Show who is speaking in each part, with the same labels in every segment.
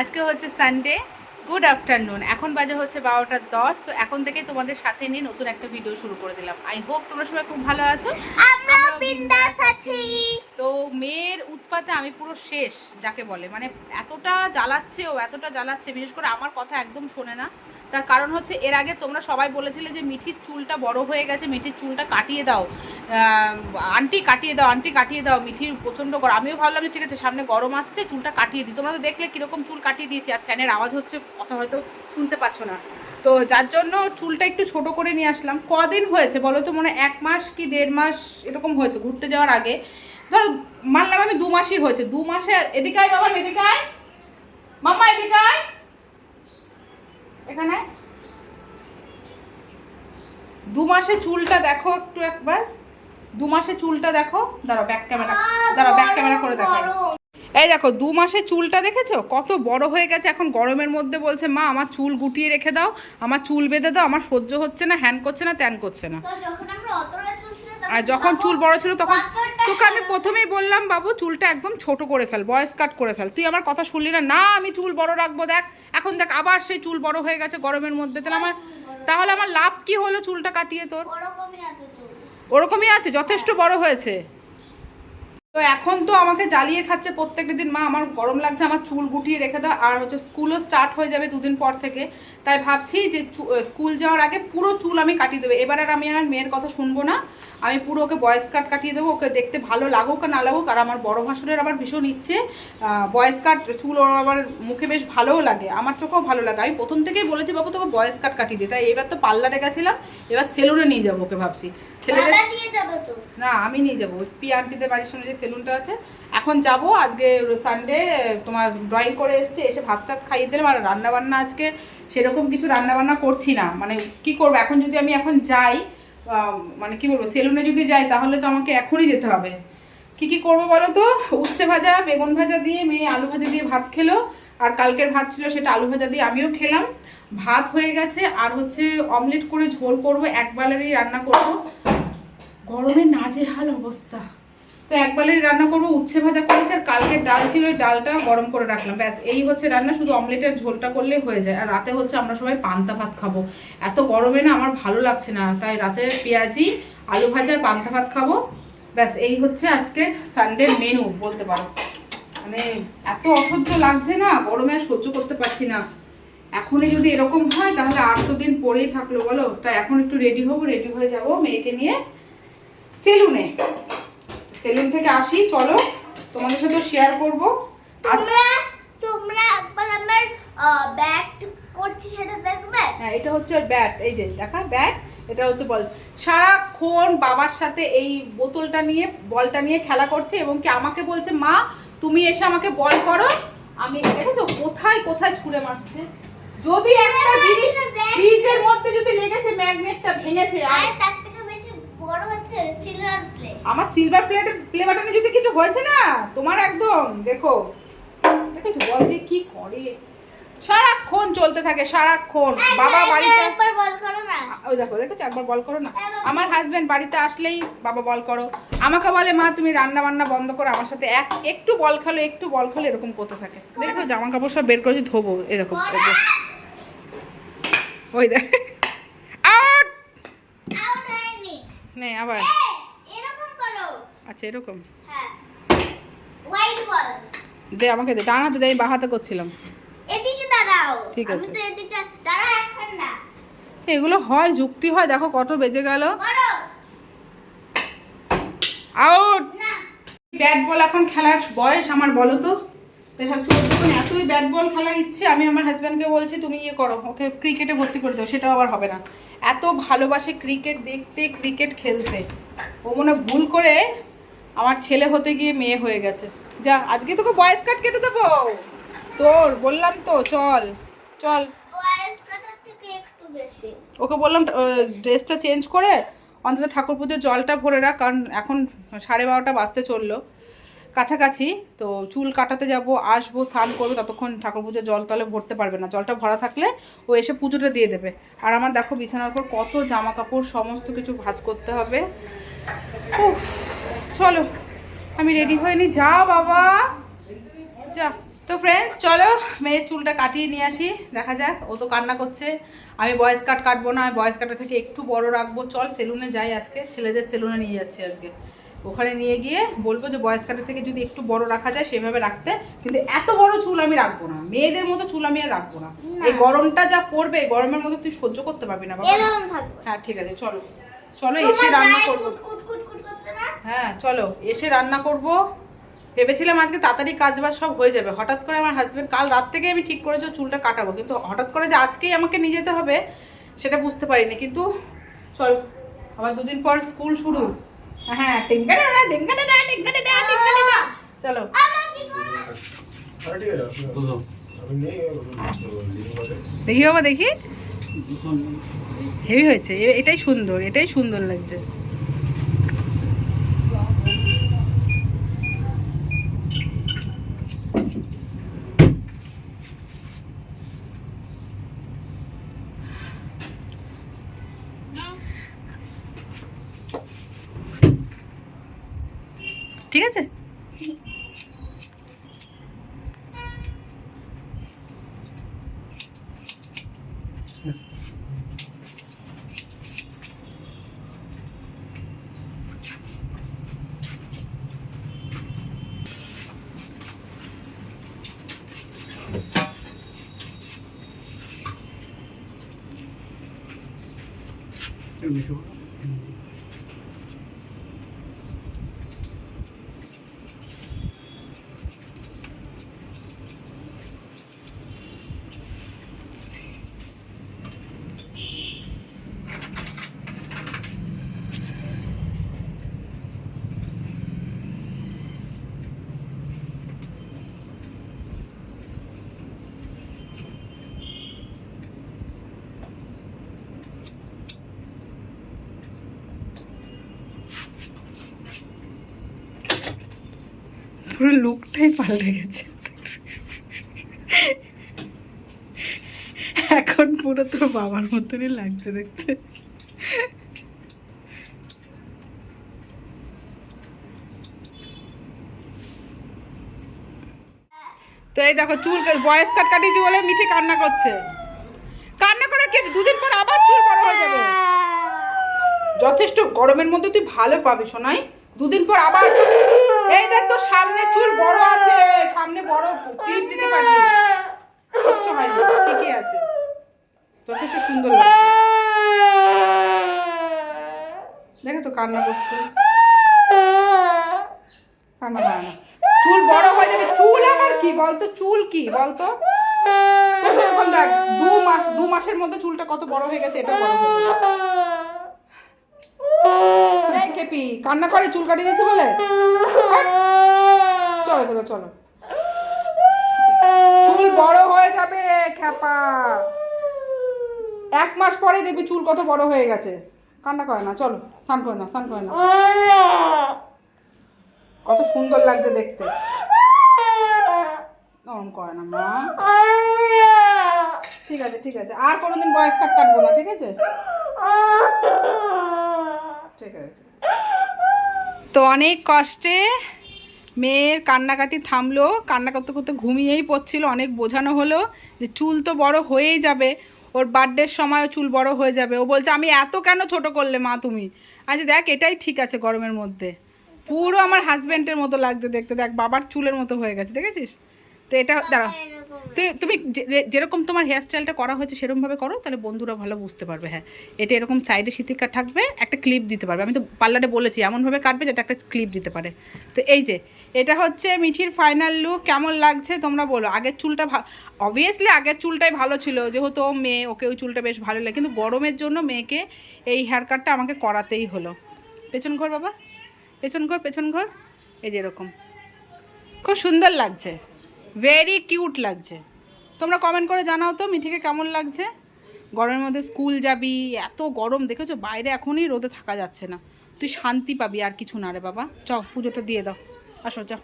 Speaker 1: আজকে হচ্ছে Sunday good afternoon এখন বাজে হচ্ছে বারোটা দশ তো এখন থেকে তোমাদের সাথে নিয়ে নতুন একটা ভিডিও শুরু করে দিলাম। আই হোপ তোমরা সবাই খুব ভালো আছো। তো মেয়ের উৎপাতে আমি পুরো শেষ যাকে বলে। মানে এতটা জ্বালাচ্ছে ও এতটা জ্বালাচ্ছে বিশেষ করে আমার কথা একদম শোনে না। তার কারণ হচ্ছে এর আগে তোমরা সবাই বলেছিলে যে মিঠির চুলটা বড় হয়ে গেছে মিঠির চুলটা কাটিয়ে দাও। আন্টি কাটিয়ে দাও, আন্টি কাটিয়ে দাও, মিঠির প্রচণ্ড গরম। আমিও ভাবলাম যে ঠিক আছে, সামনে গরম আসছে, চুলটা কাটিয়ে দিই। তোমরা তো দেখলে কীরকম চুল কাটিয়ে দিয়েছি, আর ফ্যানের আওয়াজ হচ্ছে, কথা হয়তো শুনতে পাচ্ছ না। তো যার জন্য চুলটা একটু ছোট করে নিয়ে আসলাম। কদিন হয়েছে বলো তো, মনে এক মাস কি দেড় মাস এরকম হয়েছে ঘুরতে যাওয়ার আগে। ধরো, মানলাম আমি দু মাসই হয়েছে। দু মাসে এদিকে আয় বাবা, এদিকে আয়। মাম্মা, এদিকে আয়। এখানে দু মাসে চুলটা দেখো একটু একবার। দু মাসে চুলটা দেখো। দাঁড়াও ব্যাক ক্যামেরা দাঁড়াও ব্যাক ক্যামেরা করে দেখো। এই দেখো দু মাসে চুলটা দেখেছ? কত বড় হয়ে গেছে এখন গরমের মধ্যে বলছে মা আমার চুল গুটিয়ে রেখে দাও আমার চুল বেঁধে দাও আমার সহ্য হচ্ছে না হ্যান করছে না ত্যান করছে না। আর যখন চুল বড় ছিল তখন তোকে আমি প্রথমেই বললাম বাবু চুলটা একদম ছোট করে ফেল বয়স কাট করে ফেল। তুই আমার কথা শুনলি না? না আমি চুল বড় রাখব দেখ। এখন দেখ আবার সেই চুল বড় হয়ে গেছে গরমের মধ্যে তাহলে আমার তাহলে আমার লাভ কি হলো চুলটা কাটিয়ে তোর?
Speaker 2: ওরকমই আছে,
Speaker 1: যথেষ্ট বড় হয়েছে। তো এখন তো আমাকে জ্বালিয়ে খাচ্ছে প্রত্যেকটা দিন। মা, আমার গরম লাগছে, আমার চুল গুটিয়ে রেখে দাও। আর হচ্ছে স্কুলও স্টার্ট হয়ে যাবে দুদিন পর থেকে। তাই ভাবছি যে স্কুল যাওয়ার আগে পুরো চুল আমি কাটিয়ে দেবো। এবার আর আমি আমার মেয়ের কথা শুনব না। আমি পুরো ওকে বয়েস কাট কাটিয়ে দেবো ওকে দেখতে ভালো লাগুক আর না লাগুক আর আমার বড় ভাসুরের আবার ভীষণ ইচ্ছে। বয়েস কাট চুল ওর আবার মুখে বেশ ভালোও লাগে আমার চোখেও ভালো লাগে। আমি প্রথম থেকেই বলেছি বাবু তোকে বয়েস কাট কাটিয়ে দিই তাই এবার তো পার্লারে গেছিলাম এবার সেলুনে নিয়ে যাব ওকে ভাবছি। ছেলেদের না আমি নিয়ে যাব। পি আন্টিদের বাড়ির সামনে যে সেলুনটা আছে এখন যাব। আজকে সানডে তোমার ড্রয়িং করে এসছে এসে ভাত চাত খাইয়ে দিলাম আর রান্নাবান্না আজকে সেরকম কিছু রান্নাবান্না করছি না। মানে কি করব? এখন যদি আমি এখন যাই মানে কি বলব, সেলুনে যদি যাই তাহলে তো আমাকে এখনই যেতে হবে। কি কি করব বলো তো? উচ্ছে ভাজা, বেগুন ভাজা দিয়ে, মেয়ে আলু ভাজা দিয়ে ভাত খেলো। আর কালকের ভাত ছিল সেটা আলু ভাজা দিয়ে আমিও খেলাম। ভাত হয়ে গেছে, আর হচ্ছে অমলেট করে ঝোল করব, এক বেলারই রান্না করব। গরমে নাজেহাল অবস্থা। তো একবারের রান্না করব উচ্ছে ভাজা করেছি আর কালকের ডাল ছিল, ওই ডালটা গরম করে রাখলাম। ব্যাস, এই হচ্ছে রান্না, শুধু অমলেটের ঝোলটা করলেই হয়ে যায়। আর রাতে হচ্ছে আমরা সবাই পান্তা ভাত খাব। এত গরমে না আমার ভালো লাগছে না, তাই রাতে পেঁয়াজি, আলু ভাজা, পান্তা ভাত খাব। ব্যাস, এই হচ্ছে আজকে সানডের মেনু বলতে পারো। মানে এত অসহ্য লাগছে না, গরমে আর সহ্য করতে পারছি না। এখনই যদি এরকম হয়, তাহলে আর তো দিন পরেই থাকল, বলো? তাই এখন একটু রেডি হব রেডি হয়ে যাব মেয়েকে নিয়ে সেলুনে সেলুন থেকে আসি চলো তোমাদের সাথে শেয়ার করব।
Speaker 2: তোমরা তোমরা একবার আমার ব্যাট করছি সেটা দেখবে?
Speaker 1: হ্যাঁ এটা হচ্ছে ব্যাট এই যে দেখা ব্যাট এটা হচ্ছে বল সারাক্ষণ বাবার সাথে এই বোতলটা নিয়ে বলটা নিয়ে খেলা করছে এবং কি আমাকে বলছে মা তুমি এসে আমাকে বল করো। আমি দেখেছ কোথায় কোথায় ছুঁড়ে মারছে? যদি একটা জিনিস ফ্রিজের মধ্যে যদি লেগেছে ম্যাগনেটটা ভেঙেছে আর
Speaker 2: আর তার থেকে বেশি বড় হচ্ছে সিলভার প্লে
Speaker 1: আমার সিলভার প্লেট প্লে বাটনে যদি কিছু হয়েছে না তোমার একদম দেখো। দেখেছ বল দিয়ে কি করে? সারাক্ষণ চলতে থাকে সারাক্ষণ। বাবা বাড়িতে
Speaker 2: একবার বল করো না।
Speaker 1: ওই দেখো দেখেছ? একবার বল করো না। আমার হাজবেন্ড বাড়িতে আসলেই বাবা বল করো। আমাকে বলে মা তুমি রান্না বান্না বন্ধ করো আমার সাথে এক একটু বল খেলো একটু বল খেলো এরকম করতে থাকে। দেখো জামা কাপড় সব বের করেছি ধোবো এরকম। ওই দেখ আউট
Speaker 2: আউট
Speaker 1: নে আবার। আচ্ছা এরকম।
Speaker 2: হ্যাঁ।
Speaker 1: দে আমাকে দে ডানাতে দে আমি বাহাতে করছিলাম। ঠিক আছে। এগুলো হয় যুক্তি হয় দেখো কত বেজে গেল। আউট ব্যাট বল এখন খেলার বয়স আমার বলো তো। তাই ভাবছি ওর যখন এতই ব্যাট বল খেলার ইচ্ছে আমি আমার হাজব্যান্ডকে বলছি তুমি ইয়ে করো ওকে ক্রিকেটে ভর্তি করে দাও সেটাও আবার হবে না। এত ভালোবাসে ক্রিকেট দেখতে ক্রিকেট খেলতে। ও মনে ভুল করে আমার ছেলে হতে গিয়ে মেয়ে হয়ে গেছে। যা আজকে তোকে বয়স কাট কেটে দেবো। তোর বললাম তো চল চল। ওকে বললাম ড্রেসটা চেঞ্জ করে অন্তত ঠাকুর পুজোর জলটা ভরে রাখ কারণ এখন সাড়ে বারোটা বাজতে চলল। কাছাকাছি তো চুল কাটাতে যাব আসব স্নান করব ততক্ষণ ঠাকুর পুজোর জল তলে ভরতে পারবে না। জলটা ভরা থাকলে ও এসে পুজোটা দিয়ে দেবে। আর আমার দেখো বিছানার উপর কত জামা কাপড় সমস্ত কিছু ভাঁজ করতে হবে। চলো আমি রেডি হয়ে নি যা বাবা। যা। তো ফ্রেন্ডস চলো মেয়ের চুলটা কাটিয়ে নিয়ে আসি। দেখা যাক ও তো কান্না করছে। আমি বয়েস কাট কাটবো না বয়েস কাটা থেকে একটু বড় রাখব। চল সেলুনে যাই আজকে। ছেলেদের সেলুনে নিয়ে যাচ্ছি আজকে। ওখানে নিয়ে গিয়ে বলব যে বয়েস কাটা থেকে যদি একটু বড় রাখা যায় সেভাবে রাখতে। কিন্তু এত বড় চুল আমি রাখব না। মেয়েদের মতো চুল আমি আর রাখব না। এই গরমটা যা পড়বে গরমের মধ্যে তুই সহ্য করতে পারবি না বাবা। হ্যাঁ ঠিক আছে চলো। চলো এসে রান্না করব। হ্যাঁ চলো এসে রান্না করব। ভেবেছিলাম আজকে তাড়াতাড়ি কাজ বাজ সব হয়ে যাবে। হঠাৎ করে আমার হাজব্যান্ড কাল রাত থেকে আমি ঠিক করেছি চুলটা কাটাবো। কিন্তু হঠাৎ করে যে আজকেই আমাকে নিয়ে যেতে হবে সেটা বুঝতে পারিনি। কিন্তু চল আবার দুদিন পর স্কুল শুরু। হ্যাঁ টিঙ্কা দাদা টিঙ্কা দাদা টিঙ্কা দাদা টিঙ্কা দাদা চলো।
Speaker 3: হ্যাঁ,
Speaker 1: দেখি বাবা দেখি। হেভি হয়েছে। এটাই সুন্দর এটাই সুন্দর লাগছে। ঠিক আছে? পুরো লুকটাই পাল্টে গেছে এখন পুরো তোর বাবার মতনই লাগছে দেখতে। তো এই দেখো চুল বয়স কাট কাটিয়েছি বলে মিঠে কান্না করছে। কান্না করে কে দুদিন পর আবার চুল বড় হয়ে যাবে। যথেষ্ট গরমের মধ্যে তুই ভালো পাবি শোনাই দুদিন পর আবার এই দেখ তো সামনে চুল বড় আছে, সামনে বড় ক্লিপ দিতে পারবি। কিচ্ছু হয়নি ঠিকই আছে। যথেষ্ট সুন্দর লাগছে। দেখো তো কান্না করছে। কান্না করে না। চুল বড় হয়ে যাবে, চুল আবার কি? বলতো চুল কি? বলতো? এখন দেখ, দু মাস, দু মাসের মধ্যে চুলটা কত বড় হয়ে গেছে, এটা বড় হয়ে যাবে। কেপি কান্না করে, চুল কাটিয়ে দিচ্ছে বলে? চলো চলো চলো। চুল বড় হয়ে যাবে, খ্যাপা। এক মাস পরে দেখবি চুল কত বড় হয়ে গেছে। কান্না করে না, চলো, স্নান করে না স্নান করে না কত সুন্দর লাগছে দেখতে। নরম করে না, মা। ঠিক আছে ঠিক আছে। আর কোনোদিন বয়স কাট কাটবো না, ঠিক আছে? ঠিক আছে। তো অনেক কষ্টে মেয়ের কান্নাকাটি থামলো, কান্না করতে করতে ঘুমিয়েই পড়ছিল, অনেক বোঝানো হলো যে চুল তো বড় হয়েই যাবে, ওর বার্থডের সময় চুল বড় হয়ে যাবে। ও বলছে, আমি এত কেন ছোট করলে মা তুমি? আচ্ছা দেখ, এটাই ঠিক আছে গরমের মধ্যে। পুরো আমার হাজব্যান্ডের মতো লাগছে দেখতে। দেখ, বাবার চুলের মতো হয়ে গেছে, দেখেছিস? তো এটা দাঁড়া তুমি যেরকম তোমার হেয়ার স্টাইলটা করা হয়েছে সেরকমভাবে করো, তাহলে বন্ধুরা ভালো বুঝতে পারবে হ্যাঁ। এটা এরকম সাইডে সিতিকা থাকবে, একটা ক্লিপ দিতে পারবে। আমি তো পার্লারে বলেছি, এমনভাবে কাটবে যাতে একটা ক্লিপ দিতে পারে। তো এই যে, এটা হচ্ছে মিঠির ফাইনাল লুক কেমন লাগছে তোমরা বলো। আগের চুলটা অবভিয়াসলি আগের চুলটাই ভালো ছিল, যেহেতু ও মেয়ে, ওকে ওই চুলটা বেশ ভালো লাগে। কিন্তু গরমের জন্য মেয়েকে এই হেয়ার কাটটা আমাকে করাতেই হলো। পেছন ঘর বাবা, পেছন ঘর পেছন ঘর। এই যে এরকম। খুব সুন্দর লাগছে। ভেরি কিউট লাগছে। তোমরা কমেন্ট করে জানাও তো, মিঠিকে কেমন লাগছে? গরমের মধ্যে স্কুল যাবি, এত গরম, দেখেছ? বাইরে এখনই রোদে থাকা যাচ্ছে না। তুই শান্তি পাবি, আর কিছু না রে বাবা। চ পুজোটা দিয়ে দাও। আসো, যাও।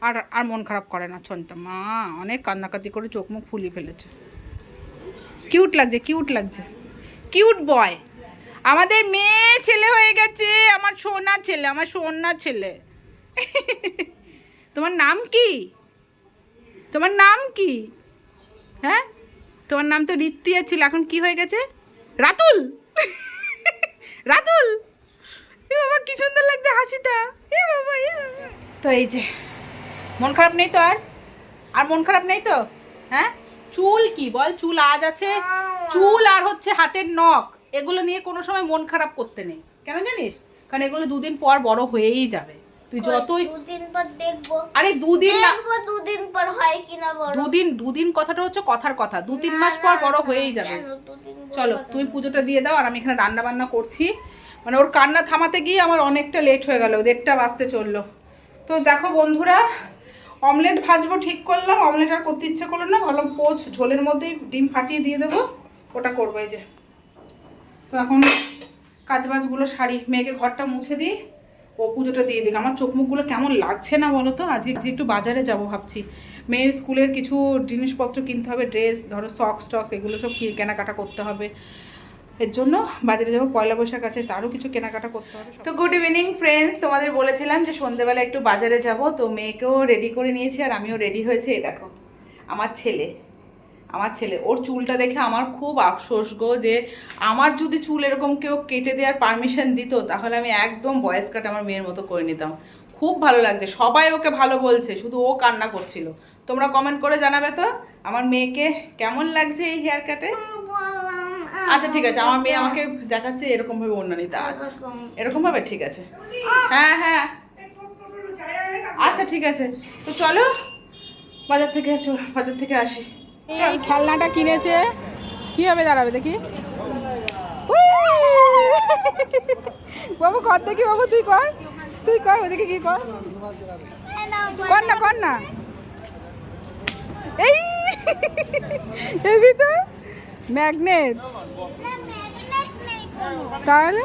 Speaker 1: আর আর মন খারাপ করে না ছনটা মা, অনেক কান্নাকাতি করে চোখ মুখ ফুলিয়ে ফেলেছে। কিউট লাগছে কিউট লাগছে। কিউট বয় আমাদের মেয়ে ছেলে হয়ে গেছে, আমার সোনা ছেলে, আমার সোনা ছেলে। তোমার নাম কি? তোমার নাম কি? হ্যাঁ? তোমার নাম তো রিত্তিয়া ছিল, এখন কি হয়ে গেছে? রাতুল! রাতুল! এ বাবা, কি সুন্দর লাগছে হাসিটা। এ বাবা, এ তো এই যে, মন খারাপ নেই তো আর? আর মন খারাপ নেই তো? হ্যাঁ? চুল কি বল? চুল আজ আছে। চুল আর হচ্ছে হাতের নখ, এগুলো নিয়ে কোনো সময় মন খারাপ করতে নেই। কেন জানিস? কারণ এগুলো দুদিন পর বড় হয়েই যাবে। তুই যতই
Speaker 2: দুদিন পর দেখব।
Speaker 1: আরে দুদিন
Speaker 2: দেখব দুদিন পর হয় কিনা বড়
Speaker 1: দুদিন দুদিন কথাটা হচ্ছে কথার কথা। দু তিন মাস পর বড় হয়েই যাবে। চলো তুমি পুজোটা দিয়ে দাও আর আমি এখানে রান্না বান্না করছি। মানে ওর কান্না থামাতে গিয়ে আমার অনেকটা লেট হয়ে গেল দেড়টা বাজতে চলল। তো দেখো বন্ধুরা অমলেট ভাজবো ঠিক করলাম অমলেট আর করতে ইচ্ছে করল না ভাবলাম পোচ ঝোলের মধ্যেই ডিম ফাটিয়ে দিয়ে দেবো ওটা করব এই যে। তো এখন কাজবাজগুলো সারি মেয়েকে ঘরটা মুছে দিই। ও পুজোটা দিয়ে দিক। আমার চোখ মুখগুলো কেমন লাগছে না বলো তো? আজকে আজকে একটু বাজারে যাব ভাবছি। মেয়ের স্কুলের কিছু জিনিসপত্র কিনতে হবে, ড্রেস, ধরো সক্স টক্স, এগুলো সব কি- কেনাকাটা করতে হবে। এর জন্য বাজারে যাব, পয়লা বৈশাখ আছে আরও কিছু কেনাকাটা করতে হবে তো গুড ইভিনিং ফ্রেন্ডস তোমাদের বলেছিলাম যে সন্ধেবেলা একটু বাজারে যাব, তো মেয়েকেও রেডি করে নিয়েছি আর আমিও রেডি হয়েছি, এই দেখো, আমার ছেলে। আমার ছেলে। ওর চুলটা দেখে আমার খুব আফসোস গো যে আমার যদি চুল এরকম কেউ কেটে দেওয়ার পারমিশন দিত, তাহলে আমি একদম বয়স কাট আমার মেয়ের মতো করে নিতাম। খুব ভালো লাগছে। সবাই ওকে ভালো বলছে, শুধু ও কান্না করছিল। তোমরা কমেন্ট করে জানাবে তো আমার মেয়েকে কেমন লাগছে এই হেয়ার কাটে আচ্ছা ঠিক আছে। আমার মেয়ে আমাকে দেখাচ্ছে এরকম ভাবে ওড়না নিতে আচ্ছা।
Speaker 2: এরকম।
Speaker 1: ভাবে? ঠিক আছে। হ্যাঁ হ্যাঁ। আচ্ছা ঠিক আছে। তো চলো বাজার থেকে বাজার থেকে আসি। এই খেলনাটা কিনেছে। কীভাবে দাঁড়াবে দেখি? বাবু কর দেখি, বাবু, তুই কর। তুই কর ওদিকে কি কর। কর না কর না। এই! এবি তো। ম্যাগনেট। তাহলে?